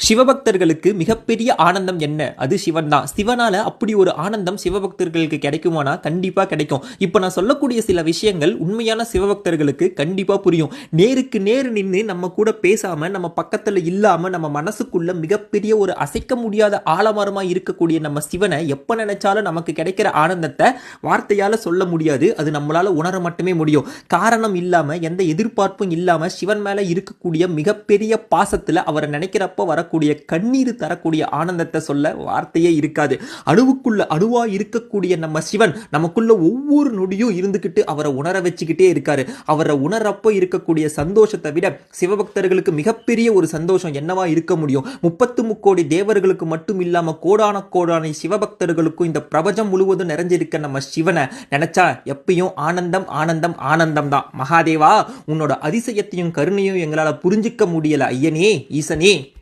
சிவபக்தர்களுக்கு மிகப்பெரிய ஆனந்தம் என்ன? அது சிவன் தான் சிவனால அப்படி ஒரு ஆனந்தம் சிவபக்தர்களுக்கு கிடைக்குமானா? கண்டிப்பா கிடைக்கும். இப்போ நான் சொல்லக்கூடிய சில விஷயங்கள் உண்மையான சிவபக்தர்களுக்கு கண்டிப்பா புரியும். நேருக்கு நேர் நின்று நம்ம கூட பேசாம நம்ம பக்கத்துல இல்லாம நம்ம மனசுக்குள்ள மிகப்பெரிய ஒரு அசைக்க முடியாத ஆலமரமாக இருக்கக்கூடிய நம்ம சிவனை எப்ப நினைச்சாலும் நமக்கு கிடைக்கிற ஆனந்தத்தை வார்த்தையால சொல்ல முடியாது. அது நம்மளால உணர மட்டுமே முடியும். காரணம் இல்லாம எந்த எதிர்பார்ப்பும் இல்லாம சிவன் மேல இருக்கக்கூடிய மிகப்பெரிய பாசத்துல அவரை நினைக்கிறப்ப தரக்கூடிய கண்ணீர் தரக்கூடிய ஆனந்தத்தை சொல்ல வார்த்தையே இருக்காது. அணுவுக்குள்ள அணுவா இருக்கக்கூடிய நம்ம சிவன் நமக்குள்ள ஒவ்வொரு நொடியும் இருந்துகிட்டு அவரை உணர வச்சுக்கிட்டே இருக்காரு. அவரை உணரப்போ இருக்கக்கூடிய சந்தோஷத்தை விட சிவபக்தர்களுக்கு மிகப்பெரிய ஒரு சந்தோஷம் என்னவா இருக்க முடியும்? முப்பத்து முக்கோடி தேவர்களுக்கு மட்டும் இல்லாம கோடான கோடான சிவபக்தர்களுக்கும் இந்த பிரபஞ்சம் முழுவதும் நிறைஞ்சிருக்க நம்ம சிவனை நினைச்சா எப்பயும் ஆனந்தம் ஆனந்தம் ஆனந்தம் தான். மகாதேவா உன்னோட அதிசயத்தையும் கருணையும் எங்களால புரிஞ்சிக்க முடியல ஐயனே ஈசனே.